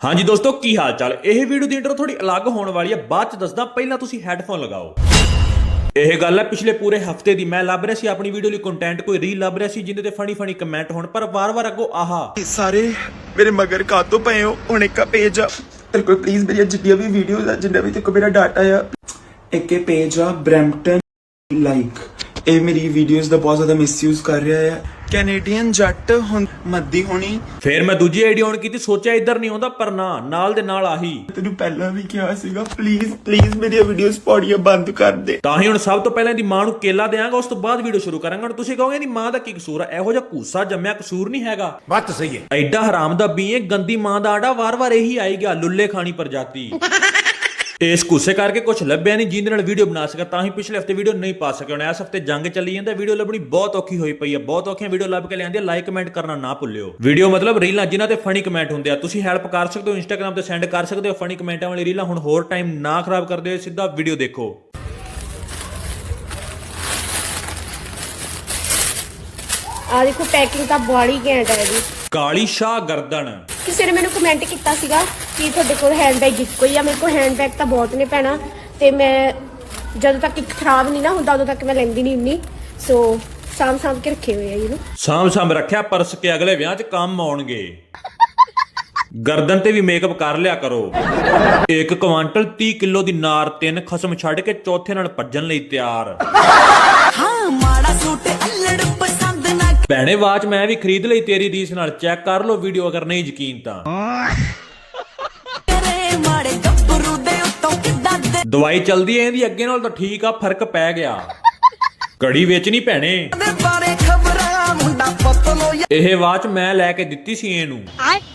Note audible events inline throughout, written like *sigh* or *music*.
ਹਾਂਜੀ ਦੋਸਤੋ, ਕੀ ਹਾਲ ਚਾਲ ਇਹ ਵੀਡੀਓ ਦੀ ਇੰਟਰੋ ਥੋੜੀ ਅਲੱਗ ਹੋਣ ਵਾਲੀ ਹੈ ਬਾਅਦ ਚ ਦੱਸਦਾ, ਪਹਿਲਾਂ ਤੁਸੀਂ ਹੈੱਡਫੋਨ ਲਗਾਓ। ਇਹ ਗੱਲ ਹੈ ਪਿਛਲੇ ਪੂਰੇ ਹਫ਼ਤੇ ਦੀ ਮੈਂ ਲੱਭ ਰਿਹਾ ਸੀ, ਆਪਣੀ ਵੀਡੀਓ ਲਈ ਕੰਟੈਂਟ ਕੋਈ ਰੀਲ ਲੱਭ ਰਿਹਾ ਸੀ ਜਿੰਦੇ ਤੇ ਫਨੀ ਫਨੀ ਕਮੈਂਟ ਹੋਣ, ਪਰ ਵਾਰ-ਵਾਰ ਅੱਗੋਂ ਆਹਾ। ਸਾਰੇ ਮੇਰੇ ਮਗਰ ਕਾਤੋਂ ਪਏ ਹੋ? ਹੁਣ ਇੱਕ ਪੇਜ ਆ। ਤੇਰੇ ਕੋਲ ਪਲੀਜ਼ ਮੇਰੀਆਂ ਜਿੰਨੀਆਂ ਵੀ ਵੀਡੀਓਜ਼ ਆ, ਜਿੰਨਾ ਵੀ ਤੇ ਕੋ ਮੇਰਾ ਡਾਟਾ ਆ। ਇੱਕ ਪੇਜ ਆ ਬ੍ਰੈਂਪਟਨ ਲਾਈਕ ਇਹ ਮੇਰੀ ਵੀਡੀਓਜ਼ ਦਾ ਬਹੁਤ ਜ਼ਿਆਦਾ ਮਿਸਯੂਜ਼ ਕਰ ਰਿਹਾ ਆ। ਕੈਨੇਡੀਅਨ ਜੱਟ ਹੁਣ ਮੱਦੀ ਹੋਣੀ। ਫਿਰ ਮੈਂ ਦੂਜੀ ਆਈਡੀ ਔਨ ਕੀਤੀ ਸੋਚਿਆ ਇੱਧਰ ਨਹੀਂ ਆਉਂਦਾ ਪਰ ਨਾ ਨਾਲ ਦੇ ਨਾਲ ਆਹੀ। ਤੈਨੂੰ ਪਹਿਲਾਂ ਵੀ ਕਿਹਾ ਸੀਗਾ ਪਲੀਜ਼ ਪਲੀਜ਼ ਮੇਰੀਆਂ ਵੀਡੀਓਜ਼ ਪਾਉਣੀਆਂ ਬੰਦ ਕਰ ਦੇ। ਤਾਂ ਹੀ ਹੁਣ ਸਭ ਤੋਂ ਪਹਿਲਾਂ ਇਹਦੀ ਮਾਂ ਨੂੰ ਕੇਲਾ ਦੇਵਾਂਗਾ ਉਸ ਤੋਂ ਬਾਅਦ ਵੀਡੀਓ ਸ਼ੁਰੂ ਕਰਾਂਗਾ। ਹੁਣ ਤੁਸੀਂ ਕਹੋਗੇ ਇਹਦੀ ਮਾਂ ਦਾ ਕੀ ਕਸੂਰ ਹੈ ਇਹੋ ਜਿਹਾ ਕੂਸਾ ਜੰਮਿਆ ਕਸੂਰ ਨਹੀਂ ਹੈਗਾ। ਬਾਤ ਸਹੀ ਹੈ। ਐਡਾ ਹਰਾਮ ਦਾ ਬੀ ਇਹ ਗੰਦੀ ਮਾਂ ਦਾ ਆਡਾ ਵਾਰ-ਵਾਰ ਇਹੀ ਆਈ ਗਿਆ ਲੁੱਲੇ ਖਾਣੀ ਪ੍ਰਜਾਤੀ। *laughs* ਇਸ ਗੁੱਸੇ ਕਰਕੇ ਕੁਝ ਲੱਭਿਆ ਨਹੀਂ ਜਿਹਦੇ ਨਾਲ ਵੀਡੀਓ ਬਣਾ ਸਕਾਂ ਤਾਂ ਹੀ ਪਿਛਲੇ ਹਫ਼ਤੇ ਵੀਡੀਓ ਨਹੀਂ ਪਾ ਸਕਿਆ ਹੁਣ ਇਸ ਹਫ਼ਤੇ ਜੰਗ ਚੱਲੀ ਜਾਂਦਾ ਵੀਡੀਓ ਲੱਭਣੀ ਬਹੁਤ ਔਖੀ ਹੋਈ ਪਈ ਹੈ ਬਹੁਤ ਔਖੀਆਂ ਵੀਡੀਓ ਲੱਭ ਕੇ ਲਿਆਂਦੀ ਹੈ ਲਾਈਕ ਕਮੈਂਟ ਕਰਨਾ ਨਾ ਭੁੱਲਿਓ। ਵੀਡੀਓ ਮਤਲਬ ਰੀਲਾਂ ਜਿਨ੍ਹਾਂ ਤੇ ਫਨੀ ਕਮੈਂਟ ਹੁੰਦੇ ਆ। ਤੁਸੀਂ ਹੈਲਪ ਕਰ ਸਕਦੇ ਹੋ ਇੰਸਟਾਗ੍ਰam ਤੇ ਸੈਂਡ ਕਰ ਸਕਦੇ ਹੋ ਫਨੀ ਕਮੈਂਟਾਂ ਵਾਲੀ ਰੀਲਾਂ ਹੁਣ ਹੋਰ ਟਾਈਮ ਨਾ ਖਰਾਬ ਕਰਦੇ ਹੋਏ ਸਿੱਧਾ ਵੀਡੀਓ ਦੇਖੋ। ਆ ਦੇਖੋ ਪੈਕਿੰਗ ਤਾਂ ਬੜੀ ਘੈਂਟ ਹੈ ਜੀ। ਕਾਲੀ ਸ਼ਾਹ ਗਰਦਨ ਕਿਸੇ ਨੇ ਮੈਨੂੰ ਕਮੈਂਟ ਕੀਤਾ ਸੀਗਾ ਕਿ ਤੁਹਾਡੇ ਕੋਲ ਹੈਂਡਬੈਗ ਇੱਕੋ ਹੀ ਆ ਮੇਰੇ ਕੋਲ ਹੈਂਡਬੈਗ ਤਾਂ ਬਹੁਤ ਨੇ ਪੈਣਾ ਤੇ ਮੈਂ ਜਦੋਂ ਤੱਕ ਇੱਕ ਖਰਾਬ ਨਹੀਂ ਨਾ ਹੁੰਦਾ ਉਦੋਂ ਤੱਕ ਮੈਂ ਲੈਂਦੀ ਨਹੀਂ ਹੁੰਨੀ ਸੋ ਸਾਂਭ ਸਾਂਭ ਕੇ ਰੱਖੇ ਹੋਏ ਆ ਇਹਨੂੰ। ਸਾਂਭ ਸਾਂਭ ਰੱਖਿਆ ਪਰਸ ਕੇ ਅਗਲੇ ਵਿਆਹ 'ਚ ਕੰਮ ਆਉਣਗੇ। ਗਰਦਨ ਤੇ ਵੀ ਮੇਕਅਪ ਕਰ ਲਿਆ ਕਰੋ। 1 ਕੁਆਂਟਲ 30 ਕਿਲੋ ਦੀ ਨਾਰ ਤਿੰਨ ਖਸਮ ਛੱਡ ਕੇ ਚੌਥੇ ਨਾਲ ਭੱਜਣ ਲਈ ਤਿਆਰ। ਹਾਂ ਮਾੜਾ ਸੂਟ ਅਲੜ ਭੈਣੇ ਵਾਚ ਮੈਂ ਵੀ ਖਰੀਦ ਲਈ ਤੇਰੀ ਰੀਸ ਨਾਲ। ਚੈੱਕ ਕਰ ਲਓ ਵੀਡੀਓ ਅਗਰ ਨਹੀਂ ਯਕੀਨ ਤਾਂ। ਦਵਾਈ ਚਲਦੀ ਐ ਇਹਦੀ ਅੱਗੇ ਨਾਲ ਤਾਂ ਠੀਕ ਆ, ਫ਼ਰਕ ਪੈ ਗਿਆ। ਕੜੀ ਵੇਚਣੀ ਭੈਣੇ। ਇਹ ਵਾਚ ਮੈਂ ਲੈ ਕੇ ਦਿੱਤੀ ਸੀ ਇਹਨੂੰ।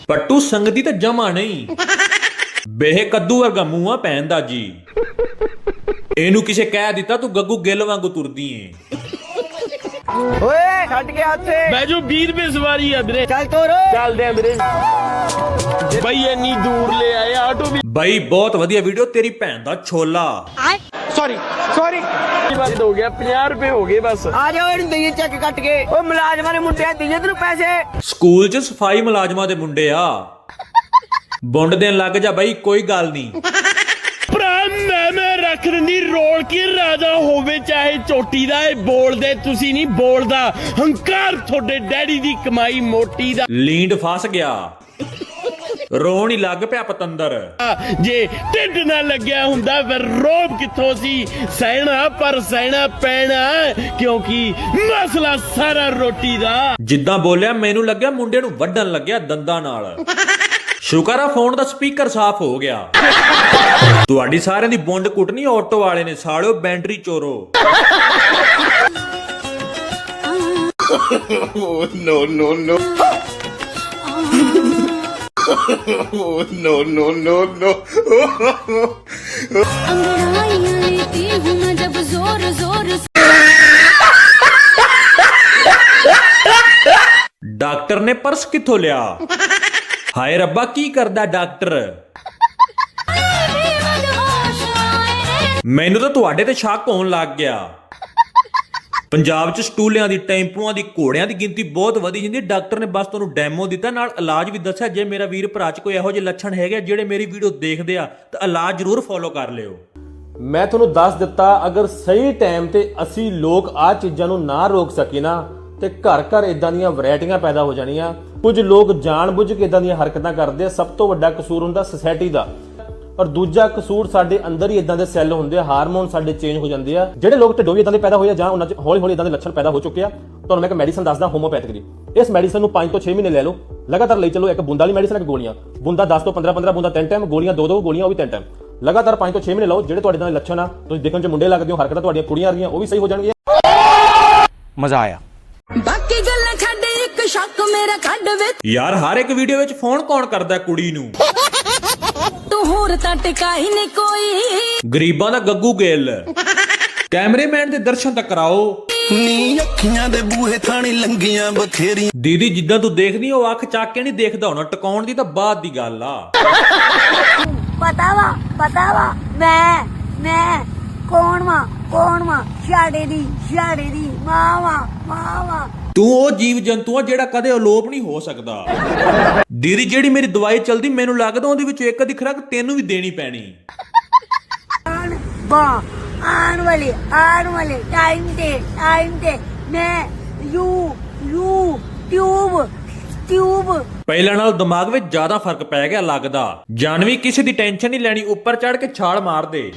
ਪੱਟੂ ਸੰਗਦੀ ਤਾਂ ਜਮਾ ਨਹੀਂ। ਬੇਹ ਕੱਦੂ ਵਰਗਾ ਮੂੰਹ ਆ ਭੈਣ ਦਾ ਜੀ। ਇਹਨੂੰ ਕਿਸੇ ਕਹਿ ਦਿੱਤਾ, ਤੂੰ ਗੱਗੂ ਗਿੱਲ ਵਾਂਗੂ ਤੁਰਦੀ ਏ ਓਏ ਛੱਡ ਗਿਆ ਉੱਥੇ ਬੈਜੂ 20 ਰੁਪਏ ਸਵਾਰੀ ਆ ਵੀਰੇ। ਚੱਲ ਤੋਰ। ਚੱਲਦੇ ਆ ਵੀਰੇ। ਬਈ ਇੰਨੀ ਦੂਰ ਲੈ ਆਏ ਆਟੋ ਵੀ ਬਾਈ ਬਹੁਤ ਵਧੀਆ ਵੀਡੀਓ ਤੇਰੀ ਭੈਣ ਦਾ ਛੋਲਾ। ਸੌਰੀ ਸੌਰੀ ਬੰਦ ਹੋ ਗਿਆ 50 ਰੁਪਏ ਹੋ ਗਏ ਬਸ। ਆ ਜਾਓ ਇਹਨੂੰ ਦਈਏ ਚੈੱਕ ਕੱਟ ਕੇ। ਓ ਮੁਲਾਜ਼ਮਾਂ ਦੇ ਮੁੰਡਿਆਂ ਦਈਏ ਤੈਨੂੰ ਪੈਸੇ। ਸਕੂਲ 'ਚ ਸਫ਼ਾਈ ਮੁਲਾਜ਼ਮਾਂ ਦੇ ਮੁੰਡੇ ਆ। ਬੁੰਡ ਦੇਣ ਲੱਗ ਜਾ ਬਾਈ ਕੋਈ ਗੱਲ ਨਹੀਂ। ਮੈਂ ਮੈਂ ਰੱਖ ਦਿੰਦੀ ਰੋਲ ਕੇ ਰਾਜਾ ਹੋਵੇ ਚਾਹੇ ਚੋਟੀ ਦਾ ਇਹ ਬੋਲਦੇ ਤੁਸੀਂ ਨਹੀਂ ਬੋਲਦਾ। ਹੰਕਾਰ ਤੁਹਾਡੇ ਡੈਡੀ ਦੀ ਕਮਾਈ ਮੋਟੀ ਦਾ। ਲੀਂਡ ਫਸ ਗਿਆ। ਰੋਣ ਹੀ ਲੱਗ ਪਿਆ ਪਤੰਦਰ। ਜੇ ਢਿੱਡ ਨਾ ਲੱਗਿਆ ਹੁੰਦਾ ਫਿਰ ਰੋਬ ਕਿੱਥੋਂ ਸੀ? ਸਹਿਣਾ ਪਰ ਸਹਿਣਾ ਪੈਣਾ ਕਿਉਂਕਿ ਮਸਲਾ ਸਾਰਾ ਰੋਟੀ ਦਾ। ਜਿੱਦਾਂ ਬੋਲਿਆ ਮੈਨੂੰ ਲੱਗਿਆ ਮੁੰਡੇ ਨੂੰ ਵੱਢਣ ਲੱਗਿਆ ਦੰਦਾਂ ਨਾਲ। ਸ਼ੁਕਰ ਆ ਫੋਨ ਦਾ ਸਪੀਕਰ ਸਾਫ਼ ਹੋ ਗਿਆ ਤੁਹਾਡੀ ਸਾਰਿਆਂ ਦੀ ਬੁੰਡ ਕੁੱਟਣੀ ਆਟੋ ਵਾਲੇ ਨੇ ਸਾਲਿਓ ਬੈਟਰੀ ਚੋਰੋ अंगड़ाइयाँ लेती हूँ मैं जब जोर जोर से ਡਾਕਟਰ ਨੇ ਪਰਸ ਕਿੱਥੋਂ ਲਿਆ ਹਾਏ ਰੱਬਾ, ਕੀ ਕਰਦਾ ਡਾਕਟਰ? ਮੈਨੂੰ ਤਾਂ ਤੁਹਾਡੇ ਤੇ ਸ਼ੱਕ ਹੋਣ ਲੱਗ ਗਿਆ। ਪੰਜਾਬ 'ਚ ਸਟੂਲਿਆਂ ਦੀ, ਟੈਂਪੂਆਂ ਦੀ, ਘੋੜਿਆਂ ਦੀ ਗਿਣਤੀ ਬਹੁਤ ਵਧੀ ਜਾਂਦੀ। ਡਾਕਟਰ ਨੇ ਬਸ ਤੁਹਾਨੂੰ ਡੈਮੋ ਦਿੱਤਾ। ਨਾਲ ਇਲਾਜ ਵੀ ਦੱਸਿਆ, ਜੇ ਮੇਰਾ ਵੀਰ ਭਰਾ 'ਚ ਕੋਈ ਇਹੋ ਜਿਹੇ ਲੱਛਣ ਹੈਗੇ ਜਿਹੜੇ ਮੇਰੀ ਵੀਡੀਓ ਦੇਖਦੇ ਆ, ਤਾਂ ਇਲਾਜ ਜ਼ਰੂਰ ਫੋਲੋ ਕਰ ਲਿਓ। ਮੈਂ ਤੁਹਾਨੂੰ ਦੱਸ ਦਿੱਤਾ, ਅਗਰ ਸਹੀ ਟਾਈਮ ਤੇ ਅਸੀਂ ਲੋਕ ਆ ਚੀਜ਼ਾਂ ਨੂੰ ਨਾ ਰੋਕ ਸਕੇ ਨਾ ਤੇ ਘਰ ਘਰ ਇਦਾਂ ਦੀਆਂ ਵੈਰਾਈਟੀਆਂ ਪੈਦਾ ਹੋ ਜਾਣੀਆਂ। ਕੁਝ ਲੋਕ ਜਾਣਬੁੱਝ ਕੇ ਇਦਾਂ ਦੀਆਂ ਹਰਕਤਾਂ ਕਰਦੇ ਆ। ਸਭ ਤੋਂ ਵੱਡਾ ਕਸੂਰ ਹੁੰਦਾ ਸੋਸਾਇਟੀ ਦਾ। ਔਰ ਦੂਜਾ ਕਸੂਰ ਸਾਡੇ ਅੰਦਰ ਹੀ ਇਦਾਂ ਦੇ ਸੈੱਲ ਹੁੰਦੇ ਆ। ਹਾਰਮੋਨ ਸਾਡੇ ਚੇਂਜ ਹੋ ਜਾਂਦੇ ਆ। ਜਿਹੜੇ ਲੋਕ ਢਿੱਡੋਂ ਵੀ ਇਦਾਂ ਦੇ ਪੈਦਾ ਹੋਏ ਆ ਜਾਂ ਉਹਨਾਂ 'ਚ ਹੌਲੀ ਹੌਲੀ ਇਦਾਂ ਦੇ ਲੱਛਣ ਪੈਦਾ ਹੋ ਚੁੱਕੇ ਆ, ਤੁਹਾਨੂੰ ਮੈਂ ਇੱਕ ਮੈਡੀਸਨ ਦੱਸਦਾ ਹੋਮੋਪੈਥਿਕ ਦੀ। ਇਸ ਮੈਡੀਸਨ ਨੂੰ 5 ਤੋਂ 6 ਮਹੀਨੇ ਲੈ ਲਓ। ਲਗਾਤਾਰ ਲਈ ਚੱਲੋ, ਇੱਕ ਬੂੰਦਾਂ ਵਾਲੀ ਮੈਡੀਸਨ ਇੱਕ ਗੋਲੀਆਂ। ਬੂੰਦਾ 10 ਤੋਂ 15 15 ਬੂੰਦਾ ਤਿੰਨ ਟਾਈਮ ਗੋਲੀਆਂ ਦੋ ਦੋ, ਗੋਲੀਆਂ ਉਹ ਵੀ ਤਿੰਨ ਟਾਈਮ ਲਗਾਤਾਰ 5 ਤੋਂ 6 ਮਹੀਨੇ ਲਓ, ਜਿਹੜੇ ਤੁਹਾਡੇ ਨਾਲ ਲੱਛਣ ਆ, ਤੁਸੀਂ ਦੇਖਣ 'ਚ ਮੁੰਡੇ ਲੱਗਦੇ ਹੋ, ਹਰਕਤਾਂ ਤੁਹਾਡੀਆਂ ਕੁੜੀਆਂ ਆ ਰਹੀਆਂ, ਉਹ ਵੀ ਸਹੀ ਹੋ ਜਾਣਗੀਆਂ। ਮਜ਼ਾ ਆਇਆ। ਬਾਕੀ ਗੱਲਾਂ ਛੱਡ ਇੱਕ ਸ਼ੱਕ ਮੇਰਾ ਕੱਢ ਵੇ ਯਾਰ ਹਰ ਇੱਕ ਵੀਡੀਓ ਵਿੱਚ ਫੋਨ ਕੌਣ ਕਰਦਾ ਕੁੜੀ ਨੂੰ? ਤੂੰ ਹੋਰ ਤਾਂ ਟਿਕਾਈ ਨਹੀਂ ਕੋਈ। ਗਰੀਬਾਂ ਦਾ ਗੱਗੂ ਗੇਲ। ਕੈਮਰੇਮੈਨ ਦੇ ਦਰਸ਼ਨ ਤਾਂ ਕਰਾਓ। ਨੀ ਅੱਖੀਆਂ ਦੇ ਬੂਹੇ ਥਾਣੀ ਲੰਗੀਆਂ ਬਥੇਰੀ ਦੀਦੀ ਜਿੱਦਾਂ ਤੂੰ ਦੇਖਦੀ ਉਹ ਅੱਖ ਚੱਕ ਕੇ ਨਹੀਂ ਦੇਖਦਾ ਹੋਣਾ। ਟਿਕਾਉਣ ਦੀ ਤਾਂ ਬਾਅਦ ਦੀ ਗੱਲ ਆ। ਪਤਾ ਵਾ ਪਤਾ ਵਾ ਮੈਂ ਮੈਂ ਕੌਣ ਵਾ? ਕੌਣ ਵਾ? ਛਾੜੇ ਦੀ ਛਾੜੇ ਦੀ ਮਾਂ ਵਾ ਮਾਂ ਵਾ। ਤੂੰ ਉਹ ਜੀਵ ਜੰਤੂ ਆ ਜਿਹੜਾ ਕਦੇ ਅਲੋਪ ਨਹੀਂ ਹੋ ਸਕਦਾ। ਦੀਦੀ ਜਿਹੜੀ ਮੇਰੀ ਦਵਾਈ ਚਲਦੀ ਮੈਨੂੰ ਲੱਗਦਾ ਉਹਦੇ ਵਿੱਚ ਇੱਕ ਅੱਧੀ ਖੁਰਾਕ ਤੈਨੂੰ ਵੀ ਦੇਣੀ ਪੈਣੀ। ਬਾ ਆਉਣ ਵਾਲੇ ਆਉਣ ਵਾਲੇ ਟਾਈਮ ਤੇ ਟਾਈਮ ਤੇ। ਮੈਂ ਯੂ ਯੂ ਟਿਊਬ ਕਿਊਬ? ਪਹਿਲਾਂ ਨਾਲੋਂ ਦਿਮਾਗ ਵਿੱਚ ਜ਼ਿਆਦਾ ਫ਼ਰਕ ਪੈ ਗਿਆ ਲੱਗਦਾ। ਜਾਨਵੀ ਕਿਸੇ ਦੀ ਟੈਨਸ਼ਨ ਨਹੀਂ ਲੈਣੀ ਉੱਪਰ ਚੜ ਕੇ ਛਾਲ ਮਾਰ ਦੇ।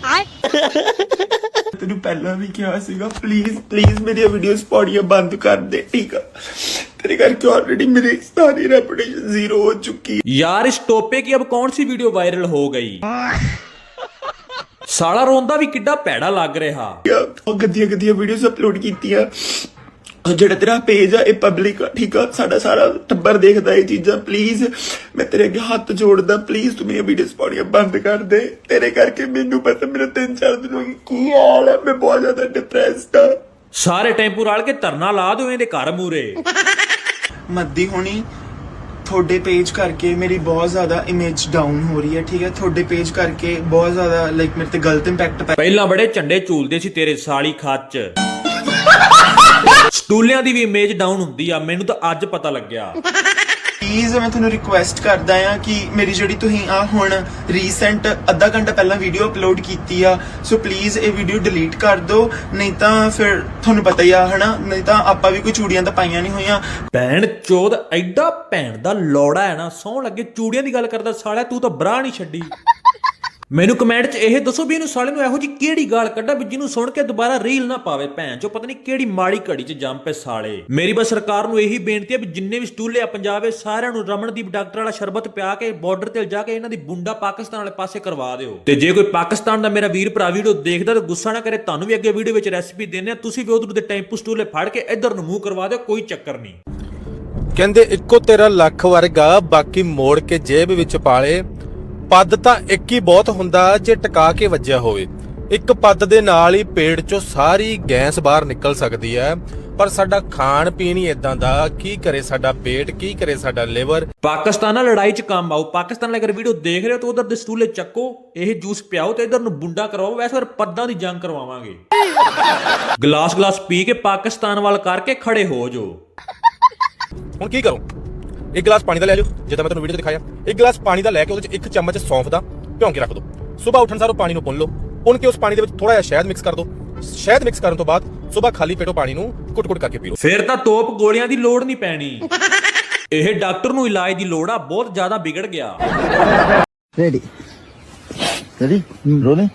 ਤੈਨੂੰ ਪਹਿਲਾਂ ਵੀ ਕਿਹਾ ਸੀਗਾ ਪਲੀਜ਼ ਪਲੀਜ਼ ਮੇਰੀਆਂ ਵੀਡੀਓਜ਼ ਪਾਉਣੀਆਂ ਬੰਦ ਕਰ ਦੇ ਠੀਕ ਆ? ਤੇਰੇ ਕਰਕੇ ਆਲਰੇਡੀ ਮੇਰੀ ਸਾਰੀ ਰੈਪੂਟੇਸ਼ਨ ਜ਼ੀਰੋ ਹੋ ਚੁੱਕੀ। ਯਾਰ ਇਸ ਟੋਪੇ ਕੀ ਅਬ ਕੌਣ ਸੀ ਵੀਡੀਓ ਵਾਇਰਲ ਹੋ ਗਈ? ਸਾਲਾ ਰੋਂਦਾ ਵੀ ਕਿੱਡਾ ਭੈੜਾ ਲੱਗ ਰਿਹਾ। ਉਹ ਗੰਦੀਆਂ ਗੰਦੀਆਂ ਵੀਡੀਓਜ਼ ਅਪਲੋਡ ਕੀਤੀਆਂ। ਜਿਹੜਾ ਤੇਰਾ ਪੇਜ ਆ ਇਹ ਪਬਲਿਕ ਆ ਠੀਕ ਆ? ਸਾਡਾ ਸਾਰਾ ਟੱਬਰ ਦੇਖਦਾ ਇਹ ਚੀਜ਼ਾਂ। ਪਲੀਜ਼ ਮੈਂ ਤੇਰੇ ਅੱਗੇ ਹੱਥ ਜੋੜਦਾ। ਪਲੀਜ਼ ਤੂੰ ਮੇਰੀਆਂ ਵੀਡੀਓਜ਼ ਪਾਉਣੀਆਂ ਬੰਦ ਕਰ ਦੇ। ਤੇਰੇ ਕਰਕੇ ਮੈਨੂੰ ਪਤਾ ਮੇਰਾ ਤਿੰਨ ਚਾਰ ਦਿਨ ਹੋ ਗਏ। ਕੀ ਹਾਲ ਹੈ ਮੈਂ ਬਹੁਤ ਜ਼ਿਆਦਾ ਡਿਪਰੈਸਡ ਆ। ਸਾਰੇ ਟੈਂਪੂ ਰਲ ਕੇ ਧਰਨਾ ਲਾ ਦਿਓ ਇਹਦੇ ਘਰ ਮੂਰੇ ਮੱਦੀ ਹੋਣੀ ਤੁਹਾਡੇ ਪੇਜ ਕਰਕੇ ਮੇਰੀ ਬਹੁਤ ਜ਼ਿਆਦਾ ਇਮੇਜ ਡਾਊਨ ਹੋ ਰਹੀ ਹੈ ਠੀਕ ਹੈ? ਤੁਹਾਡੇ ਪੇਜ ਕਰਕੇ ਬਹੁਤ ਜ਼ਿਆਦਾ ਲਾਈਕ ਮੇਰੇ ਤੇ ਗਲਤ ਇੰਪੈਕਟ ਪੈ ਪਹਿਲਾਂ ਬੜੇ ਝੰਡੇ ਝੂਲਦੇ ਸੀ ਤੇਰੇ ਸਾਲੀ ਖੱਚ। ਸਟੂਲਿਆਂ ਦੀ ਵੀ ਇਮੇਜ ਡਾਊਨ ਹੁੰਦੀ ਆ ਮੈਨੂੰ ਤਾਂ ਅੱਜ ਪਤਾ ਲੱਗਿਆ। ਪਲੀਜ਼ ਮੈਂ ਤੁਹਾਨੂੰ ਰਿਕੁਐਸਟ ਕਰਦਾ ਆ ਕਿ ਮੇਰੀ ਜਿਹੜੀ ਤੁਸੀਂ ਆ ਹੁਣ ਰੀਸੈਂਟ ਅੱਧਾ ਘੰਟਾ ਪਹਿਲਾਂ ਵੀਡੀਓ ਅਪਲੋਡ ਕੀਤੀ ਆ ਸੋ ਪਲੀਜ਼ ਇਹ ਵੀਡੀਓ ਡਿਲੀਟ ਕਰ ਦਿਓ ਨਹੀਂ ਤਾਂ ਫਿਰ ਤੁਹਾਨੂੰ ਪਤਾ ਹੀ ਆ ਹਨਾ? ਨਹੀਂ ਤਾਂ ਆਪਾਂ ਵੀ ਕੋਈ ਚੂੜੀਆਂ ਤਾਂ ਪਾਈਆਂ ਨਹੀਂ ਹੋਈਆਂ। ਭੈਣ ਚੋਦ ਐਡਾ ਭੈਣ ਦਾ ਲੋੜਾ ਹੈ ਨਾ ਸੌ ਲੱਗੇ ਚੂੜੀਆਂ ਦੀ ਗੱਲ ਕਰਦਾ ਸਾਲਿਆ ਤੂੰ ਤਾਂ ਬਰਾ ਨਹੀਂ ਛੱਡੀ। ਮੈਨੂੰ ਕਮੈਂਟ 'ਚ ਇਹ ਦੱਸੋ ਵੀ ਇਹਨੂੰ ਸਾਲੇ ਨੂੰ ਇਹੋ ਜੀ ਕਿਹੜੀ ਗਾਲ ਕੱਢਾ ਵੀ ਜਿਹਨੂੰ ਸੁਣ ਕੇ ਦੁਬਾਰਾ ਰੀਲ ਨਾ ਪਾਵੇ ਭੈਣ ਚੋ ਪਤਾ ਨਹੀਂ ਕਿਹੜੀ ਮਾੜੀ ਘੜੀ 'ਚ ਜੰਮ ਪਏ ਸਾਲੇ। ਮੇਰੀ ਬਸ ਸਰਕਾਰ ਨੂੰ ਇਹੀ ਬੇਨਤੀ ਹੈ ਵੀ ਜਿੰਨੇ ਵੀ ਸਟੂਲੇ ਆ ਪੰਜਾਬ ਵਿੱਚ ਸਾਰਿਆਂ ਨੂੰ ਰਮਨਦੀਪ ਡਾਕਟਰ ਵਾਲਾ ਸ਼ਰਬਤ ਪਿਆ ਕੇ ਬਾਰਡਰ ਤੇ ਜਾ ਕੇ ਇਹਨਾਂ ਦੀ ਬੁੰਡਾ ਪਾਕਿਸਤਾਨ ਵਾਲੇ ਪਾਸੇ ਕਰਵਾ ਦਿਓ। ਤੇ ਜੇ ਕੋਈ ਪਾਕਿਸਤਾਨ ਦਾ ਮੇਰਾ ਵੀਰ ਭਰਾ ਵੀਡੀਓ ਦੇਖਦਾ ਤਾਂ ਗੁੱਸਾ ਨਾ ਕਰੇ, ਤੁਹਾਨੂੰ ਵੀ ਅੱਗੇ ਵੀਡੀਓ ਵਿੱਚ ਰੈਸਿਪੀ ਦੇਣੇ ਆ ਤੁਸੀਂ ਵੀ ਉਧਰ ਦੇ ਟੈਂਪੂ ਸਟੂਲੇ ਫੜ ਕੇ ਇੱਧਰ ਨੂੰ ਮੂੰਹ ਕਰਵਾ ਦਿਓ, ਕੋਈ ਚੱਕਰ ਨਹੀਂ। ਕਹਿੰਦੇ, ਇੱਕੋ ਤੇਰਾ ਲੱਖ ਵਰਗਾ, ਬਾਕੀ ਮੋੜ ਕੇ ਜੇਬ ਵਿੱਚ ਪਾਲੇ ਪੱਦ ਤਾਂ ਇੱਕ ਹੀ ਬਹੁਤ ਹੁੰਦਾ ਜੇ ਟਿਕਾ ਕੇ ਵੱਜਿਆ ਹੋਵੇ। ਇੱਕ ਪੱਦ ਦੇ ਨਾਲ ਹੀ ਪੇਟ ਚੋਂ ਸਾਰੀ ਗੈਸ ਬਾਹਰ ਨਿਕਲ ਸਕਦੀ ਹੈ। ਪਰ ਸਾਡਾ ਖਾਣ ਪੀਣ ਹੀ ਇਦਾਂ ਦਾ ਕੀ ਕਰੇ ਸਾਡਾ ਪੇਟ ਕੀ ਕਰੇ ਸਾਡਾ ਲਿਵਰ? ਪਾਕਿਸਤਾਨ ਨਾਲ ਲੜਾਈ 'ਚ ਕੰਮ ਆਓ। ਪਾਕਿਸਤਾਨ ਲਈ ਅਗਰ ਵੀਡੀਓ ਦੇਖ ਰਹੇ ਹੋ ਤਾਂ ਉਧਰ ਦੇ ਸਟੂਲੇ ਚੱਕੋ ਇਹ ਜੂਸ ਪਿਆਓ ਤੇ ਇਧਰ ਨੂੰ ਬੁੰਡਾ ਕਰਵਾਓ ਵੈਸੇ ਫਿਰ ਪੱਦਾਂ ਦੀ ਜੰਗ ਕਰਵਾਵਾਂਗੇ। ਗਲਾਸ ਗਲਾਸ ਪੀ ਕੇ ਪਾਕਿਸਤਾਨ ਵੱਲ ਕਰਕੇ ਖੜੇ ਹੋ ਜੋ ਹੁਣ ਕੀ ਕਰੂੰ? ਇੱਕ ਗਲਾਸ ਪਾਣੀ ਦਾ ਲੈ ਲਿਓ ਜਿੱਦਾਂ ਮੈਂ ਤੁਹਾਨੂੰ ਵੀਡੀਓ 'ਚ ਦਿਖਾਇਆ। ਇੱਕ ਗਲਾਸ ਪਾਣੀ ਦਾ ਲੈ ਕੇ ਉਹਦੇ 'ਚ ਇੱਕ ਚਮਚ ਸੌਂਫ ਦਾ ਭਿਉਂ ਕੇ ਰੱਖ ਦਿਓ ਸਵੇਰ ਉੱਠਣ ਸਾਰ ਪਾਣੀ ਨੂੰ ਪੁੰਨ ਲਓ। ਪੁੰਨ ਕੇ ਉਸ ਪਾਣੀ ਦੇ ਵਿੱਚ ਥੋੜਾ ਜਿਹਾ ਸ਼ਹਿਦ ਮਿਕਸ ਕਰ ਦਿਓ ਸ਼ਹਿਦ ਮਿਕਸ ਕਰਨ ਤੋਂ ਬਾਅਦ ਸਵੇਰ ਖਾਲੀ ਪੇਟੋਂ ਪਾਣੀ ਨੂੰ ਕੁੱਟ-ਕੁੱਟ ਕਰਕੇ ਪੀ ਲਓ। ਫਿਰ ਤਾਂ ਤੋਪ ਗੋਲੀਆਂ ਦੀ ਲੋੜ ਨਹੀਂ ਪੈਣੀ। ਇਹ ਡਾਕਟਰ ਨੂੰ ਇਲਾਜ ਦੀ ਲੋੜ ਆ ਬਹੁਤ ਜ਼ਿਆਦਾ ਵਿਗੜ ਗਿਆ। ਰੈਡੀ ਰੈਡੀ ਰੋਲੇ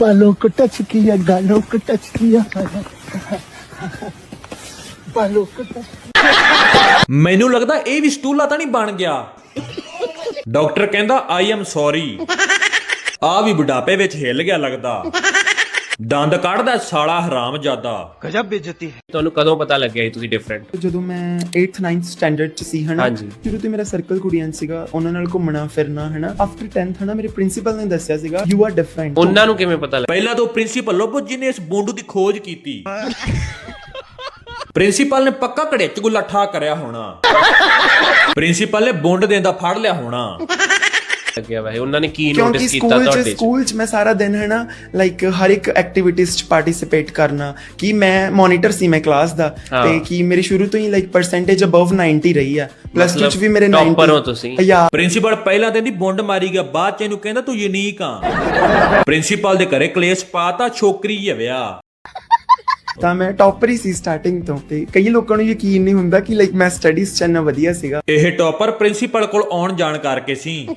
ਬਾਲੋਂ ਕੋ ਟੱਚ ਕੀਆ ਗਾਲੋਂ ਕੋ ਟੱਚ ਕੀਆ ਬਾਲੋਂ ਕੋ ਟੱਚ ਮੈਨੂੰ ਲੱਗਦਾ ਇਹ ਵੀ ਸਟੂਲਾ ਤਾਂ ਨਹੀਂ ਬਣ ਗਿਆ। ਡਾਕਟਰ ਕਹਿੰਦਾ ਆਈ ਐਮ ਸੌਰੀ ਆ ਵੀ ਬੁਢਾਪੇ ਵਿੱਚ ਹਿੱਲ ਗਿਆ ਲੱਗਦਾ। ਦੰਦ ਕੱਢਦਾ ਸਾਲਾ ਹਰਾਮ ਜਾਦਾ। ਤੁਹਾਨੂੰ ਕਦੋਂ ਪਤਾ ਲੱਗਿਆ ਸੀ ਤੁਸੀਂ ਡਿਫਰੈਂਟ ਜਦੋਂ ਮੈਂ 8th 9th ਸਟੈਂਡਰਡ ਚ ਸੀ ਹਨਾ ਹਾਂਜੀ। ਸ਼ੁਰੂ ਤੋਂ ਮੇਰਾ ਸਰਕਲ ਕੁੜੀਆਂ 'ਚ ਸੀਗਾ ਉਹਨਾਂ ਨਾਲ ਘੁੰਮਣਾ ਫਿਰਨਾ ਹਨਾ। ਆਫਟਰ 10th ਹਨਾ ਮੇਰੇ ਪ੍ਰਿੰਸੀਪਲ ਨੇ ਦੱਸਿਆ ਸੀਗਾ ਯੂ ਆਰ ਡਿਫਰੈਂਟ ਉਹਨਾਂ ਨੂੰ ਕਿਵੇਂ ਪਤਾ ਲੱਗਿਆ? ਪਹਿਲਾਂ ਤਾਂ ਪ੍ਰਿੰਸੀਪਲ ਲੱਭੋ ਜਿਹਨੇ ਇਸ ਬੋਂਡੂ ਦੀ ਖੋਜ ਕੀਤੀ। ਪ੍ਰਿੰਸੀਪਲ ਨੇ ਪੱਕਾ ਘੜੇ ਚ ਗੁੱਲਾ ਠਾ ਕਰਿਆ ਹੋਣਾ। ਪ੍ਰਿੰਸੀਪਲ ਨੇ ਬੋਂਡ ਦੇਂਦਾ ਫੜ ਲਿਆ ਹੋਣਾ। ਲੱਗਿਆ ਵੈਸੇ ਉਹਨਾਂ ਨੇ ਕੀ ਕਿਉਂਕਿ ਨੋਟਿਸ ਕੀਤਾ ਸਕੂਲ ਚ ਤੁਹਾਡੇ ਚ? ਸਕੂਲ ਚ ਮੈਂ ਸਾਰਾ ਦਿਨ ਹੈ ਨਾ ਲਾਈਕ ਹਰ ਇੱਕ ਐਕਟੀਵਿਟੀਜ਼ ਚ ਪਾਰਟਿਸਿਪੇਟ ਕਰਨਾ ਕਿ ਮੈਂ ਮੋਨੀਟਰ ਸੀ ਮੈਂ ਕਲਾਸ ਦਾ ਹਾਂ। ਤੇ ਕਿ ਮੇਰੀ ਸ਼ੁਰੂ ਤੋਂ ਹੀ ਲਾਈਕ ਪਰਸੈਂਟੇਜ ਅਬਵ 90 ਰਹੀ ਆ ਪਲੱਸ 2 ਚ ਵੀ ਮੇਰੇ 90 topper ਹੋ ਤੁਸੀਂ। ਯਾ ਪ੍ਰਿੰਸੀਪਲ ਪਹਿਲਾਂ ਤੇ ਦੀ ਬੁੰਡ ਮਾਰੀ ਗਿਆ ਬਾਅਦ ਚ ਇਹਨੂੰ ਕਹਿੰਦਾ ਤੂੰ ਯੂਨੀਕ ਆ। ਪ੍ਰਿੰਸੀਪਲ ਦੇ ਘਰੇ ਕਲੇਸ਼ ਪਾਤਾ ਛੋਕਰੀ ਹਵਿਆ ਤਾਂ ਮੈਂ ਟੌਪਰ ਹੀ ਸੀ ਸਟਾਰਟਿੰਗ ਤੋਂ ਤੇ ਕਈ ਲੋਕਾਂ ਨੂੰ ਯਕੀਨ ਨਹੀਂ ਹੁੰਦਾ ਕਿ ਲਾਈਕ ਮੈਂ ਸਟੱਡੀਜ਼ ਚ ਇੰਨਾ ਵਧੀਆ ਸੀਗਾ। ਇਹ ਟੌਪਰ ਪ੍ਰਿੰਸੀਪਲ ਕੋਲ ਆਉਣ ਜਾਣ ਕਰਕੇ ਸੀ।